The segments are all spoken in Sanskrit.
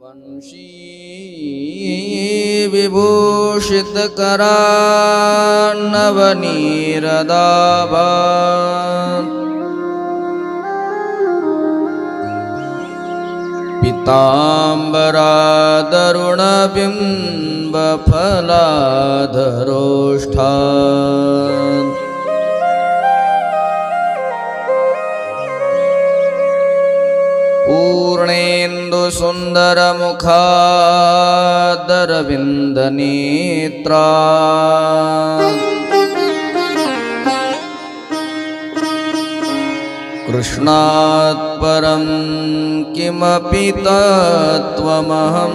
वंशी विभूषितकरा नवनीरदाभा पिताम्बरादरुणबिम्बफलाधरोष्ठा पूर्णेन्दुसुन्दरमुखादरविन्दनेत्रा कृष्णात् परं किमपि तत्त्वमहं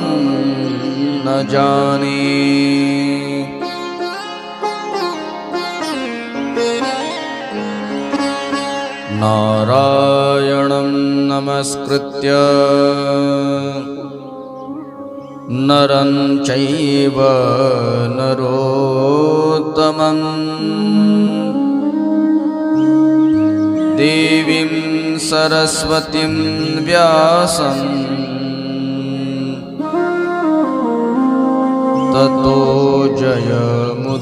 न जाने। नारायणं नमस्कृत्य नरं चैव नरोत्तमम् देवीं सरस्वतीं व्यासम् ततो जयमुदीरये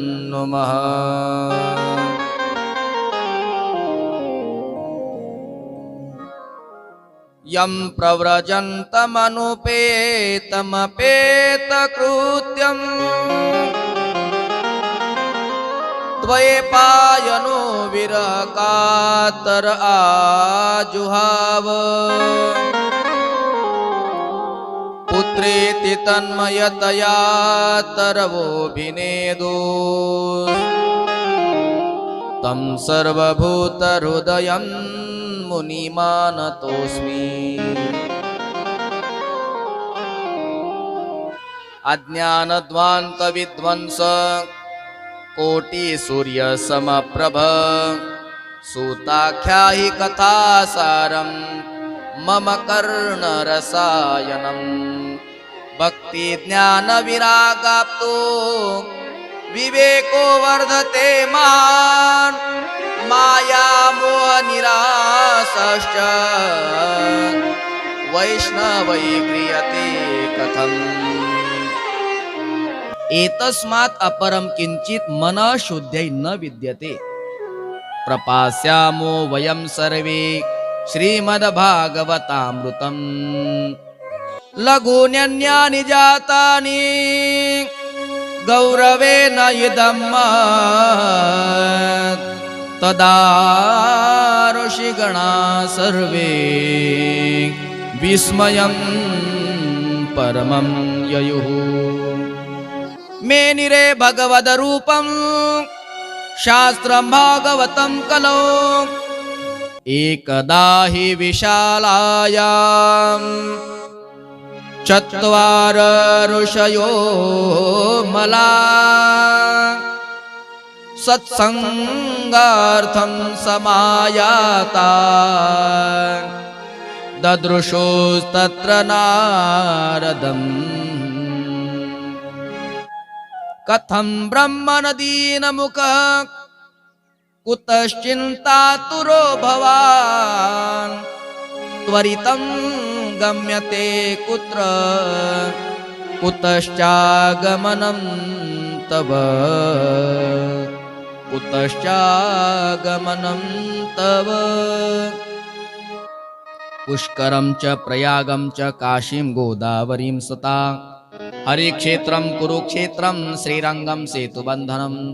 नुमः। यं प्रव्रजन्तमनुपेतमपेतकृत्यम् द्वैपायनो विरकातर आजुहाव पुत्रेति तन्मयतया तरवोऽभिनेदो। तं सर्वभूतहृदयं मुनिमानतोऽस्मि। अज्ञानध्वान्तविध्वंस कोटिसूर्यसमप्रभ सूताख्याहि कथासारं मम कर्णरसायनम् भक्ती ज्ञान विरागाप्तो। विवेको वर्धते मान। माया मोह निरासश्च वैष्णवै क्रियते कथम। एतस्मात् अपरम किंचित मन शुद्ध्यै न विद्यते। प्रपास्यामो वयम सर्वे श्रीमद्भागवतामृतम्। लघून्यन्यानि जातानि। गौरवेण इदं तदा ऋषिगणा सर्वे। विस्मयं परमं ययुः। मेनिरे भगवदरूपं शास्त्रं भागवतं कलो। एकदा हि विशालायाम् चत्वार ऋषयो मला। सत्सङ्गार्थं समायाता। ददृशोस्तत्र नारदम्। कथं ब्रह्मणदीनमुख कुतश्चिन्तातुरो भवान् त्वरितं गम्यते कुत्र? कुतश्चागमनं तव। कुतश्चागमनं तव। पुष्करं च प्रयागं च काशीं गोदावरीं सता। हरिक्षेत्रं कुरुक्षेत्रं श्रीरङ्गं सेतुबन्धनम्।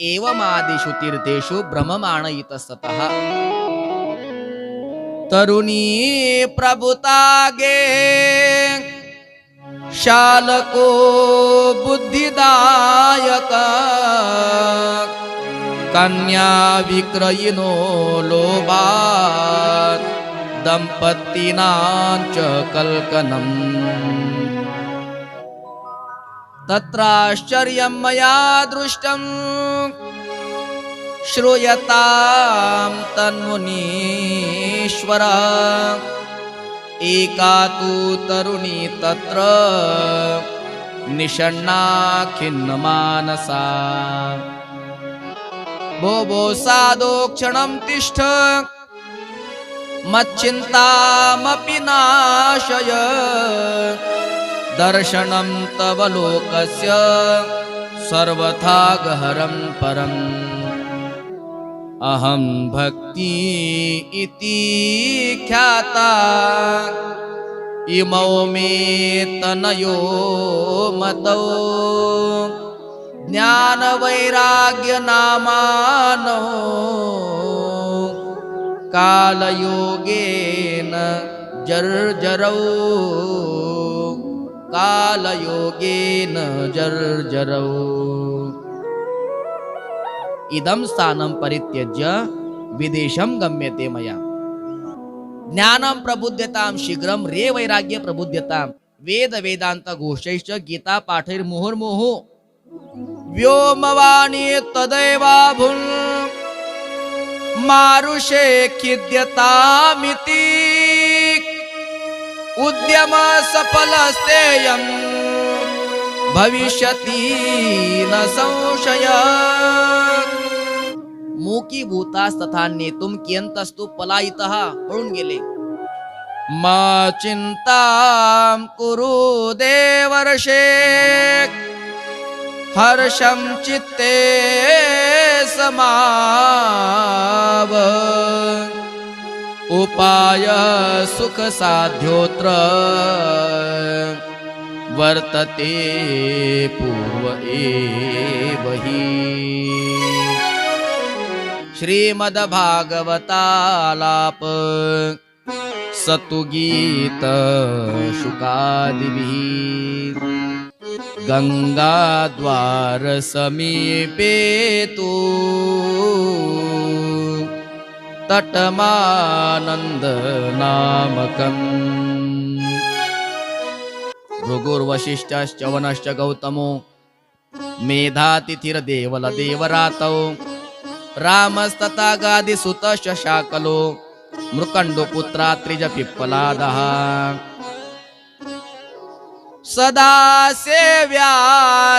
एवमादिषु तीर्थेषु भ्रममाणयितस्ततः तरुणी प्रभुतागे शालको बुद्धिदायक। कन्या विक्रयिनो लोभात्। दम्पतीनां च कल्कनम्। तत्राश्चर्यं मया दृष्टम् श्रूयतां तन्मुनीश्वर। एका तु तरुणी तत्र निषण्णा खिन्नमानसा भो भो साधो क्षणं तिष्ठ मच्चिन्तामपि नाशय। दर्शनं तव लोकस्य सर्वथा गहरं परम् अहं भक्ति इति ख्याता। इमौ मे तनयो मतौ। ज्ञानवैराग्यनामानो। कालयोगेन जर्जरौ। कालयोगेन जर्जरौ इदम स्थानम परित्यज्य विदेशम गम्यते मया। ज्ञानम प्रबुद्धताम शीघ्र रे वैराग्य प्रबुद्धताम वेद वेदांत घोष गीता पाठैर मुहुर्मुहु व्योमवाणी भूल मारुषे खिद्यतामिति उद्यम सफल भविष्यति न संशया मोकी भूतास तथा नेतुम कियंतस्तु पलायितः पळून गेले. मा चिंता कुरु देवर्षे हर्षं चित्ते समाव। उपाय सुख साध्योत्र वर्तते पूर्व एवही श्रीमद्भागवतालाप। सतुगीत शुकादिभिः गङ्गाद्वार समीपे तु तटमानन्दनामकम्। भृगुर्वशिष्ठश्च वनश्च गौतमो। मेधातिथिर्देवलदेवरातौ रामस्तथा गादिसुतश्च शाकलो मृकण्डुपुत्रा त्रिज पिप्पलादः। सदा सेव्या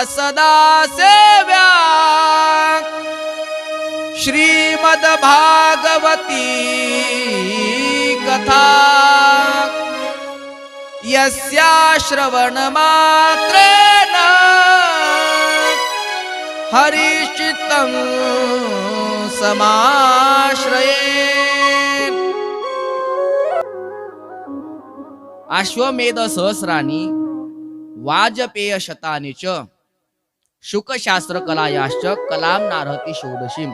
सदा सेव्या। श्रीमद्भागवती कथा। यस्या श्रवणमात्रेण हरिचित्तं समाश्रये। अश्वमेध सहस्रानी वाजपेय शतानी च शुकशास्त्र कलायाश्च कलाम नारहती षोडशीम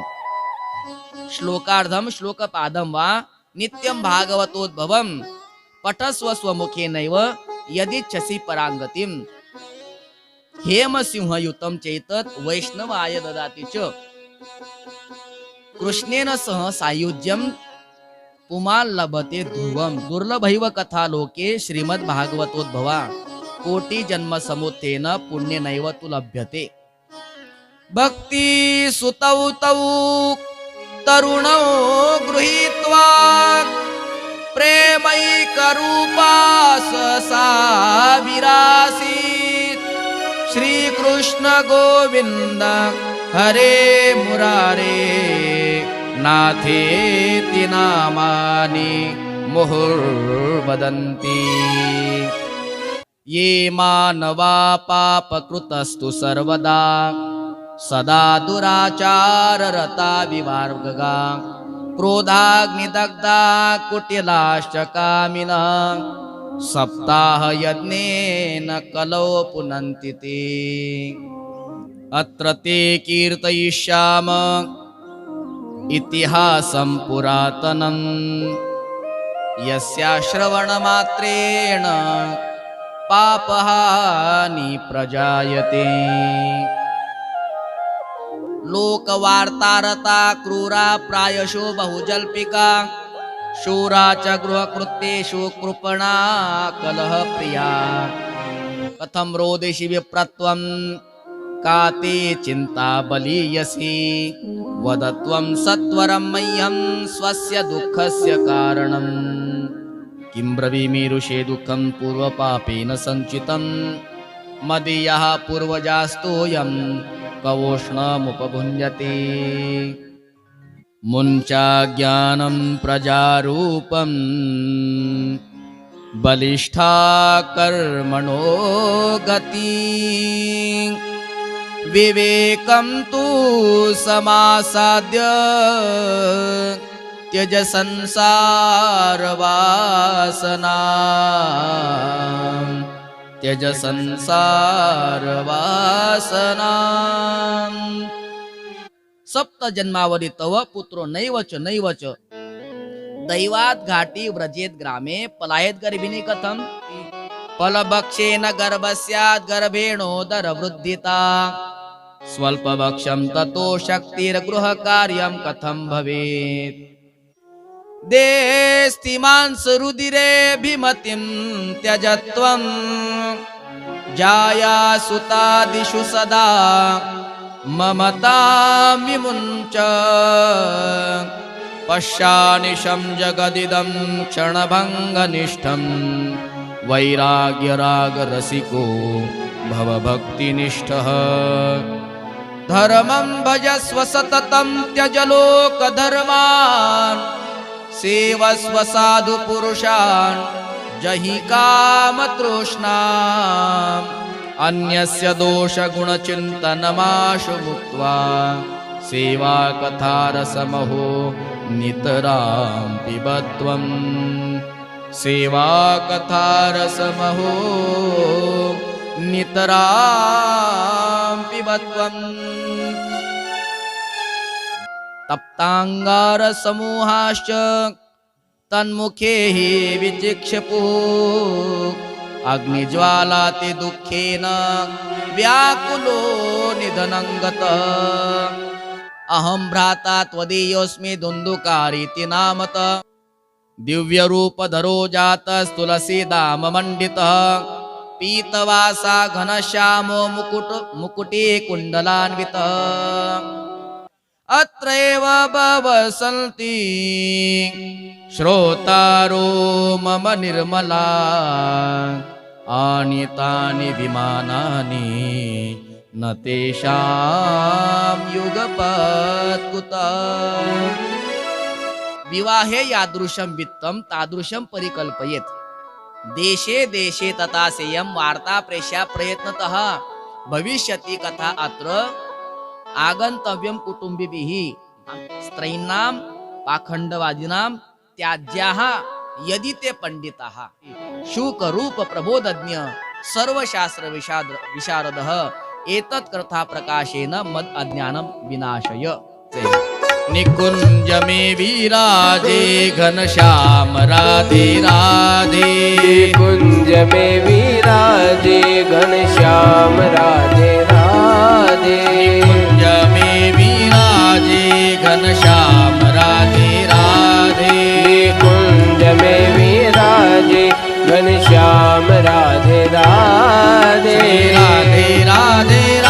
श्लोकार्धम श्लोकपादम वा नित्यम भागवतोद्भवम पटस्व स्वमुखे नैव यदिच्छसि परांगतीम हेमसिंहयुतम वैष्णवाय ददाती च। कृष्णेन सह सायुज्यं पुमान् लभते ध्रुवं। दुर्लभैव कथा लोके श्रीमद्भागवतोद्भवा। कोटी जन्म समुत्थेन पुण्यनैव तु लभ्यते। भक्ती सुतौ तौ तरुणौ गृहीत्वा प्रेमैकरूपा सा विरासीत् श्रीकृष्ण गोविन्द हरे मुरारे नाथेति नामानि मुहुर्वदन्ति। ये मानवा पापकृतस्तु सर्वदा सदा दुराचाररता विवार्गगा। क्रोधाग्निदग्धा कुटिलाश्च कामिनः सप्ताहयज्ञेन कलौ पुनन्ति ते अत्र ते कीर्तयिष्याम। इतिहासं पुरातनम् यस्या श्रवणमात्रेण पापहानि प्रजायते। लोकवार्तारता क्रूरा प्रायशो बहुजल्पिका। शूरा च गृहकृत्येषु कृपणा कलहप्रिया कथं रोदिषि विप्रत्वं का ते चिन्ता बलीयसी वद त्वं सत्वरं मह्यं स्वस्य दुःखस्य कारणम् किं ब्रवीमीरुषे दुःखं पूर्वपापेन सञ्चितं। मदीयः पूर्वजास्तोऽयं कवोष्णमुपभुञ्जते। मुञ्चा ज्ञानं प्रजारूपम्। बलिष्ठा कर्मणो गति विवेकं तु समासाद्य त्यज संसारवासना त्यज संसारवासना सप्त जन्मावरी तव पुत्रो नैव च नैव च। दैवात् घाटी व्रजेत ग्रामे पलायत गर्भिणी कथम। फलभक्षेन गर्भस्यात् गर्भेणोदर वृद्धिता स्वल्पभक्षं ततो शक्तिर्गृहकार्यं कथं भवेत्? देस्तिमांसरुदिरेऽभिमतिं त्यजत्वं। जायासुतादिषु सदा ममतां विमुञ्च। पश्यानिशं जगदिदं क्षणभङ्गनिष्ठं। वैराग्यरागरसिको भवभक्तिनिष्ठः धर्मं भजस्व सततं त्यज लोकधर्मान् सेवस्व साधुपुरुषान् जहि कामतृष्णाम् अन्यस्य दोषगुणचिन्तनमाशु मुक्त्वा सेवाकथारसमहो नितरां पिबत्वम् सेवाकथारसमहो नितरां पिबत्वम् तप्ताङ्गारसमूहाश्च तन्मुखे हि विचिक्षपु। अग्निज्वालाति दुःखेन व्याकुलो निधनं गतः अहं भ्राता त्वदीयोऽस्मि दुन्दुकारीति नामत। दिव्यरूपधरो जातस्तुलसीदाममण्डितः पीतवासा घनश्यामो मुकुट मुकुटी कुण्डलान्वितः अत्रैव बवसन्ति श्रोतारो मम निर्मला। आनीतानि विमानानि न तेषां युगपत्कुत। विवाहे यादृशं वित्तं तादृशं परिकल्पयेत्। देशे देशे तथा सेयम वार्ता प्रेषा प्रयत्नत. भविष्यती कथा अत्र आगंतव्यम कुटुंबिभिः स्त्रीना पाखंडवादीना त्याज्याः यदि ते पंडिताः शुक रूप प्रबोधज्ञ सर्व शास्त्र विशाद विशारदः एतत् कथा प्रकाशेन मद अज्ञानम विनाशय. निकुञ्ज मे विराजे घन श्याम राधे राधे। कुंज में विराजे घन श्याम राधे राधे। कुञ्ज मे विराजे घन श्याम राधे राधे। कुंज में विराजे घनश्याम राधे राधे। राधे राधे राधे।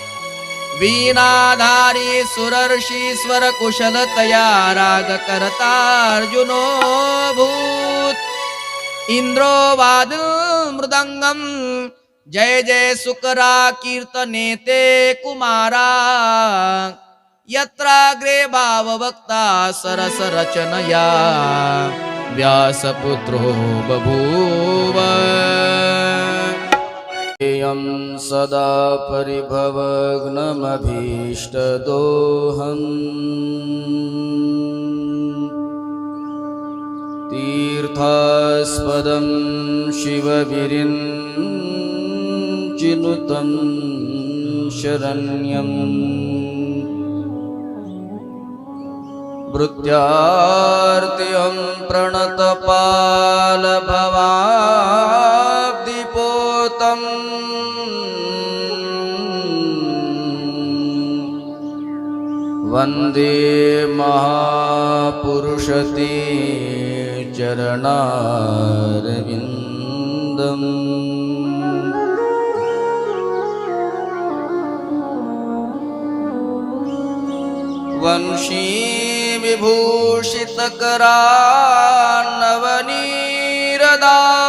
वीणाधारी सुरर्षीश्वर कुशलतया रागकर्तार्जुनो भूत् इन्द्रो वादिल् मृदङ्गम् जय जय सुकरा कीर्तने ते कुमारा। यत्राग्रे भाववक्ता सरसरचनया व्यासपुत्रो बभूव। ेयं सदा परिभवग्नमभीष्टदोहम् तीर्थास्पदं शिवविरिञ्चिनुतं शरण्यम्। भृत्यार्त्यं वन्दे महापुरुषते चरणारविन्दम्। वंशी विभूषितकरान्नवनीरदाभा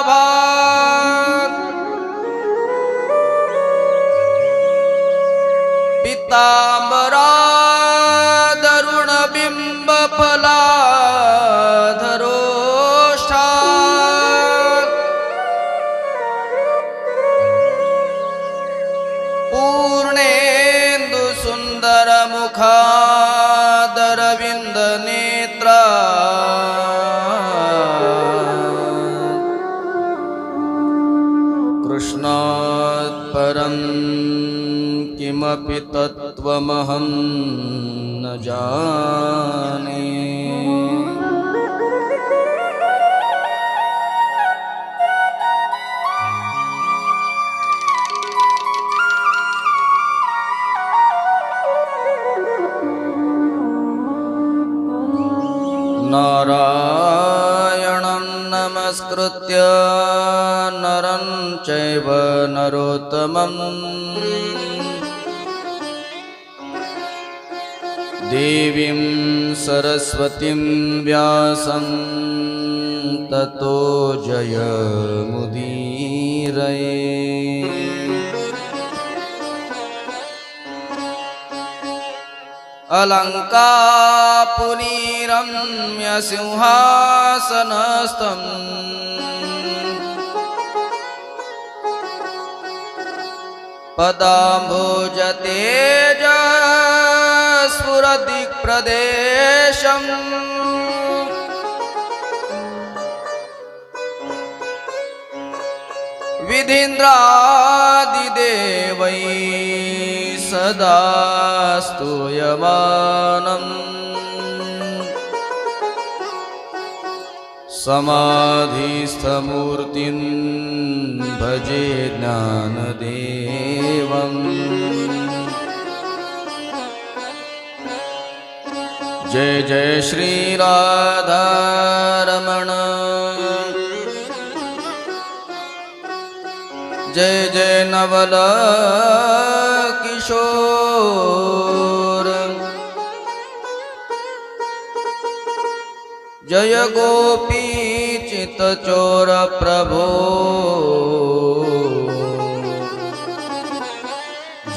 पीताम्बरादरुणबिम्बफलाधरोष्ठा। पूर्णेन्दुसुन्दरमुखादरविन्दनेत्रा। कृष्णात् परं किमपि तत्त्वमहं न जाने। नारायणं नमस्कृत्य नरं चैव नरोत्तमम् देवीं सरस्वतीं व्यासं ततो जयमुदीरये अलङ्कापुरीरम्य सिंहासनस्थम् पदाम्भोजतेज स्फुरदिक्प्रदेशम् विधीन्द्रादिदेवै सदा स्तूयमानम्। समाधिस्थमूर्तिं भजे ज्ञानदेवम् जय जय श्रीराधारमण जय जय नवल किशोर जय गोपी चितचोर प्रभो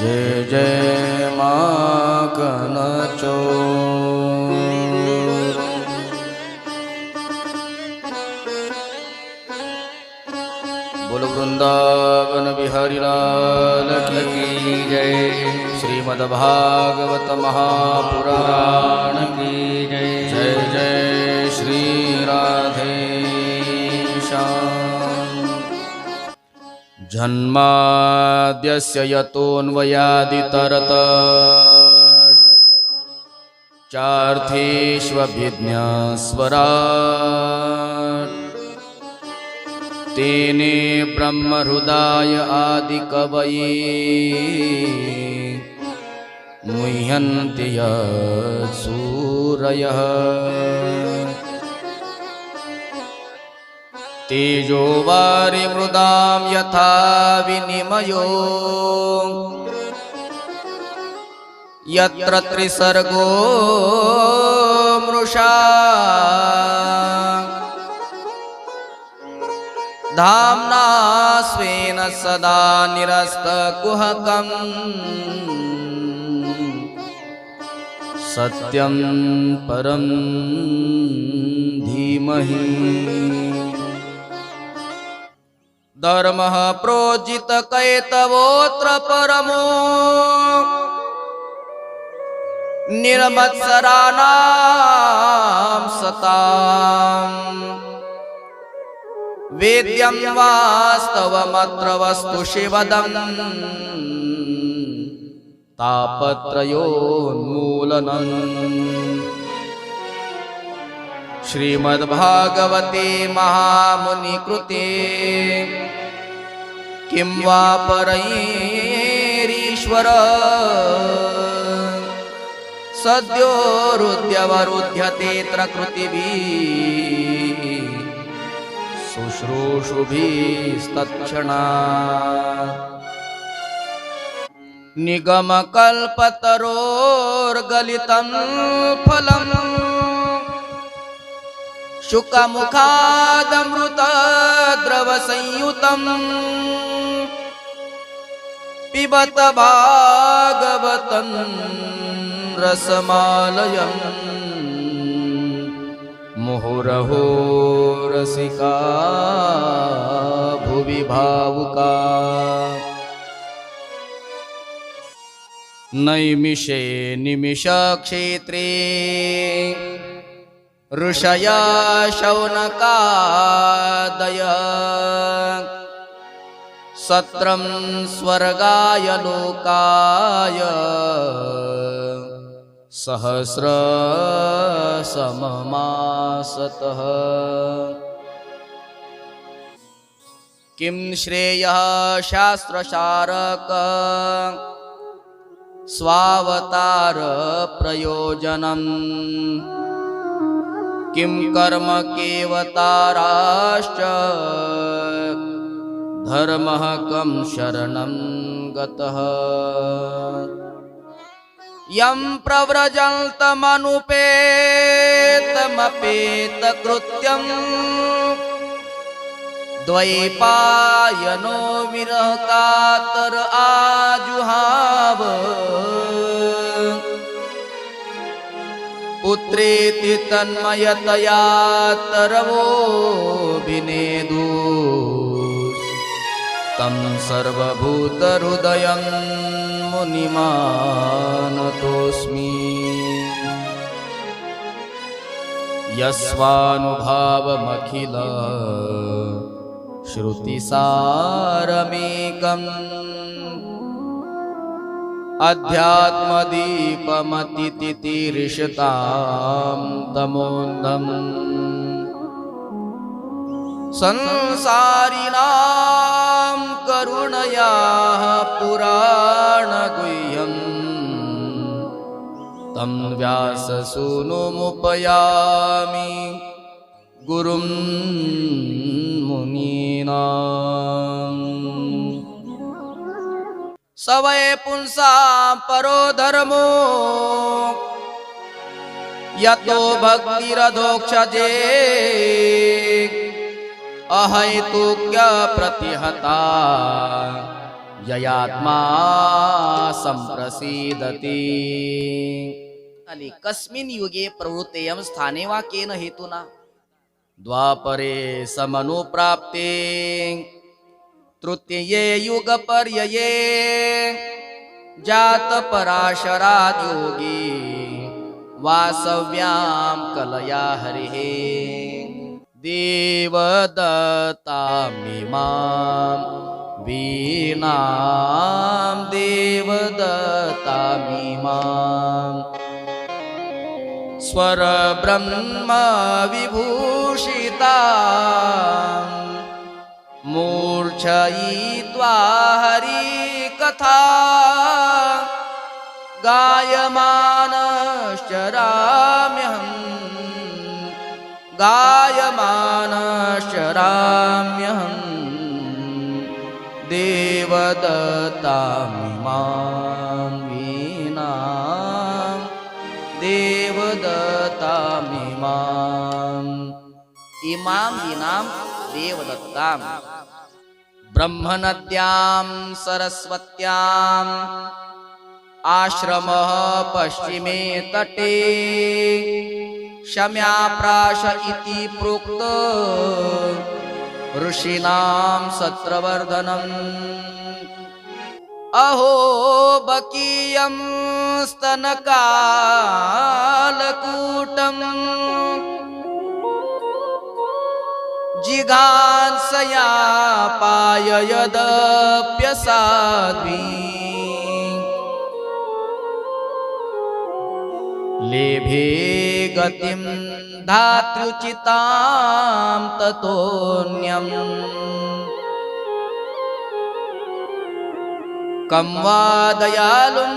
जय जय माकन चोर वृंदावन बिहारी लाल की जय। श्रीमद्भागवत महापुराण की जय। जय जय श्री राधे जन्माद्यस्य यतोऽन्वयादितरत। चार्थेष्वभिज्ञस्वराट् तेने ब्रह्महृदाय आदिकवये मुह्यन्ति यत्सूरयः तेजो वारिमृदां यथा विनिमयो यत्र त्रिसर्गो मृषा धाम्ना स्वेन सदा निरस्तकुहकम् सत्यं परं धीमहि धर्मः प्रोजितकैतवोऽत्र परमो निर्मत्सराणां वेद्यं वास्तवमत्र वस्तु शिवदम्। तापत्रयोन्मूलनम्। श्रीमद्भागवते महामुनिकृते। किं वा परैरीश्वर? सद्योरुद्यवरुध्यतेऽत्र कृतिभिः शुश्रूषुभिस्तत्क्षणा। निगमकल्पतरोर्गलितं फलम्। शुकमुखादमृतद्रवसंयुतम्। पिबत भागवतं रसमालयम्। मुहुरहो रसिका भुवि भावुका। नैमिषे निमिषक्षेत्रे ऋषया शौनकादय सत्रं स्वर्गाय लोकाय सहस्रसममासतः किं श्रेयः शास्त्रशारक? स्वावतारप्रयोजनम् किं कर्म केवताराश्च धर्मः कं शरणं गतः। यं प्रव्रजन्तमनुपेतमपेतकृत्यम् द्वैपायनो विरहकातर आजुहाव। पुत्रेति तन्मयतया तरवोऽभिनेदु तं सर्वभूतहृदयं मुनिमानतोऽस्मि। यस्वानुभावमखिल श्रुतिसारमेकम् अध्यात्मदीपमतितिरीर्षतां तमोन्दम् संसारिणां करुणयाः पुराणगुह्यम् तं व्याससूनुमुपयामि गुरुं સવય પુંસા પરો ધર્મો યતો ભક્તિરધોક્ષજે અહૈતુક્ય પ્રતિહતા યયાત્મા સંપ્રસીદતી અને કસ્મિન યુગે પ્રવૃત્તેયમ સ્થાને વા કેન હેતુના द्वापरे समनुप्राप्ते। तृतीये युगपर्यये जातपराशराद्योगी वासव्यां कलया हरिः। देवदत्तामिमां वीणां देवदत्तामिमाम् स्वरब्रह्मविभूषिता मूर्छयित्वा हरिकथा। गायमानश्चराम्यहम् गायमानश्चराम्यहम् देवदत्तामिमां विनां देवदत्ताम्। ब्रह्मनद्यां सरस्वत्याम्। आश्रमः पश्चिमे तटे। शम्याप्राश इति प्रोक्त। ऋषीणां सत्रवर्धनम् अहो बकीयं स्तनकालकूटम् जिघांसया पाययदप्यसाध्वी लेभे गतिं धात्र्युचितां ततोऽन्यम् कं वा दयालुं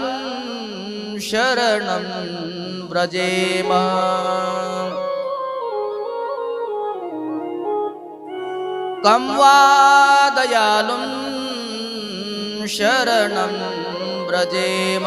शरणं व्रजेम कं वा दयालुं शरणं व्रजेम